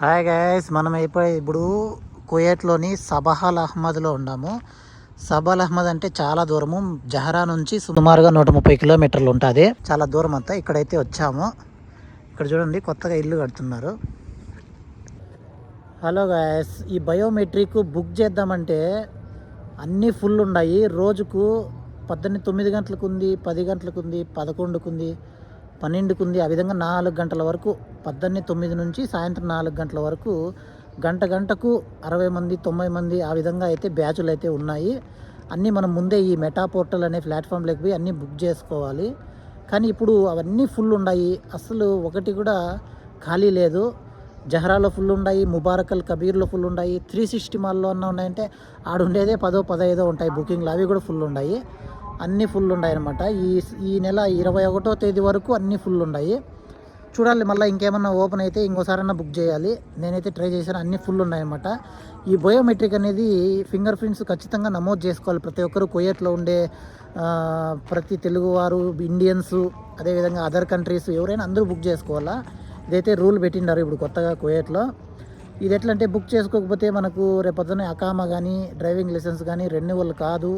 Hi guys మనం ఇప్పుడు ఇప్పుడు కుయేట్లోని సబహాల్ అహ్మద్లో ఉన్నాము. సబల్ అహ్మద్ అంటే చాలా దూరము. జహరా నుంచి సుమారుగా నూట ముప్పై కిలోమీటర్లు ఉంటుంది. చాలా దూరం అంతా ఇక్కడైతే వచ్చాము. ఇక్కడ చూడండి కొత్తగా ఇల్లు కడుతున్నారు. హలో గాయస్ ఈ బయోమెట్రిక్ బుక్ చేద్దామంటే అన్నీ ఫుల్ ఉన్నాయి. రోజుకు పద్దెనిమిది తొమ్మిది గంటలకు ఉంది పది గంటలకు ఉంది పదకొండుకు ఉంది. పన్నెండుకు ఉంది ఆ విధంగా నాలుగు గంటల వరకు పద్దెనిమిది తొమ్మిది నుంచి సాయంత్రం నాలుగు గంటల వరకు గంట గంటకు అరవై మంది తొంభై మంది ఆ విధంగా అయితే బ్యాచులు అయితే ఉన్నాయి. అన్నీ మనం ముందే ఈ మెటా పోర్టల్ అనే ప్లాట్ఫామ్లోకి పోయి అన్నీ బుక్ చేసుకోవాలి. కానీ ఇప్పుడు అవన్నీ ఫుల్ ఉన్నాయి. అసలు ఒకటి కూడా ఖాళీ లేదు. జహరాలో ఫుల్ ఉన్నాయి ముబారకల్ కబీర్లో ఫుల్ ఉన్నాయి త్రీ సిక్స్టీ మాల్లో అన్న ఉన్నాయంటే ఆడుండేదే పదో పదహైదో ఉంటాయి బుకింగ్లు. అవి కూడా ఫుల్ ఉన్నాయి. అన్నీ ఫుల్ ఉన్నాయి అనమాట ఈ ఈ నెల ఇరవై ఒకటో తేదీ వరకు అన్నీ ఫుల్ ఉన్నాయి చూడాలి మళ్ళీ ఇంకేమన్నా ఓపెన్ అయితే ఇంకోసారైనా బుక్ చేయాలి. నేనైతే ట్రై చేశాను అన్నీ ఫుల్ ఉన్నాయన్నమాట ఈ బయోమెట్రిక్ అనేది ఫింగర్ ప్రింట్స్ ఖచ్చితంగా నమోదు చేసుకోవాలి. ప్రతి ఒక్కరు కొయ్యట్లో ఉండే ప్రతి తెలుగువారు ఇండియన్స్ అదేవిధంగా అదర్ కంట్రీస్ ఎవరైనా అందరూ బుక్ చేసుకోవాలా? ఇదైతే రూల్ పెట్టిండారు ఇప్పుడు కొత్తగా కుయేట్లో ఇది ఎట్లా అంటే బుక్ చేసుకోకపోతే మనకు రేపొద్దున అకామా కానీ డ్రైవింగ్ లైసెన్స్ కానీ రెన్యువల్ కాదు.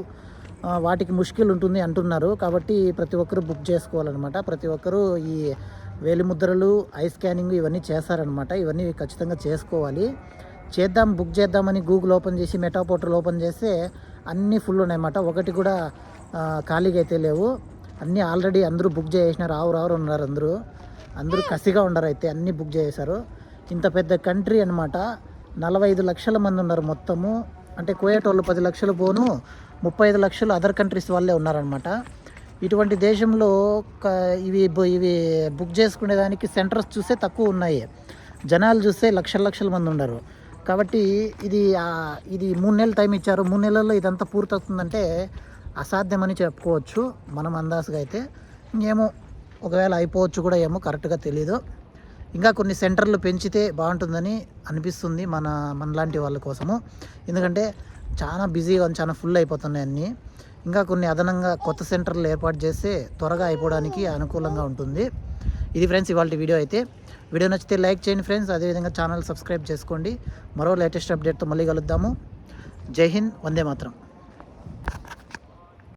వాటికి ముష్కిల్ ఉంటుంది అంటున్నారు. కాబట్టి ప్రతి ఒక్కరు బుక్ చేసుకోవాలన్నమాట. ప్రతి ఒక్కరూ ఈ వేలిముద్రలు ఐ స్కానింగ్ ఇవన్నీ చేస్తారనమాట ఇవన్నీ ఖచ్చితంగా చేసుకోవాలి. చేద్దాం బుక్ చేద్దామని గూగుల్ ఓపెన్ చేసి మెటా పోర్టల్ ఓపెన్ చేస్తే అన్నీ ఫుల్ ఉన్నాయన్నమాట. ఒకటి కూడా ఖాళీగా అయితే లేవు. అన్నీ ఆల్రెడీ అందరూ బుక్ చేసేసినారు. ఆవు రావు ఉన్నారు అందరూ. అందరూ కసిగా ఉన్నారు అయితే అన్నీ బుక్ చేశారు ఇంత పెద్ద కంట్రీ అనమాట నలభై ఐదు లక్షల మంది ఉన్నారు మొత్తము. అంటే కోయేటోళ్ళు వాళ్ళు పది లక్షలు పోను ముప్పై ఐదు లక్షలు అదర్ కంట్రీస్ వాళ్ళే ఉన్నారనమాట ఇటువంటి దేశంలో క- ఇవి బు- ఇవి బుక్ చేసుకునేదానికి సెంటర్స్ చూస్తే తక్కువ ఉన్నాయి. జనాలు చూస్తే లక్షల లక్షల మంది ఉన్నారు కాబట్టి ఇది ఇది మూడు నెలలు టైం ఇచ్చారు. మూడు నెలల్లో ఇదంతా పూర్తవుతుందంటే అసాధ్యమని చెప్పుకోవచ్చు. మనం అందాజుగా అయితే ఇంకేమో ఒకవేళ అయిపోవచ్చు కూడా ఏమో కరెక్ట్గా తెలీదు. ఇంకా కొన్ని సెంటర్లు పెంచితే బాగుంటుందని అనిపిస్తుంది మన మనలాంటి వాళ్ళ కోసము. ఎందుకంటే చాలా బిజీగా చాలా ఫుల్ అయిపోతున్నాయి అన్నీ. ఇంకా కొన్ని అదనంగా కొత్త సెంటర్లు ఏర్పాటు చేస్తే త్వరగా అయిపోవడానికి అనుకూలంగా ఉంటుంది. ఇది ఫ్రెండ్స్ ఇవాళ వీడియో అయితే. వీడియో నచ్చితే లైక్ చేయండి ఫ్రెండ్స్. అదేవిధంగా ఛానల్ సబ్స్క్రైబ్ చేసుకోండి. మరో లేటెస్ట్ అప్డేట్తో మళ్ళీ కలుద్దాము. జై హింద్ వందే మాత్రం.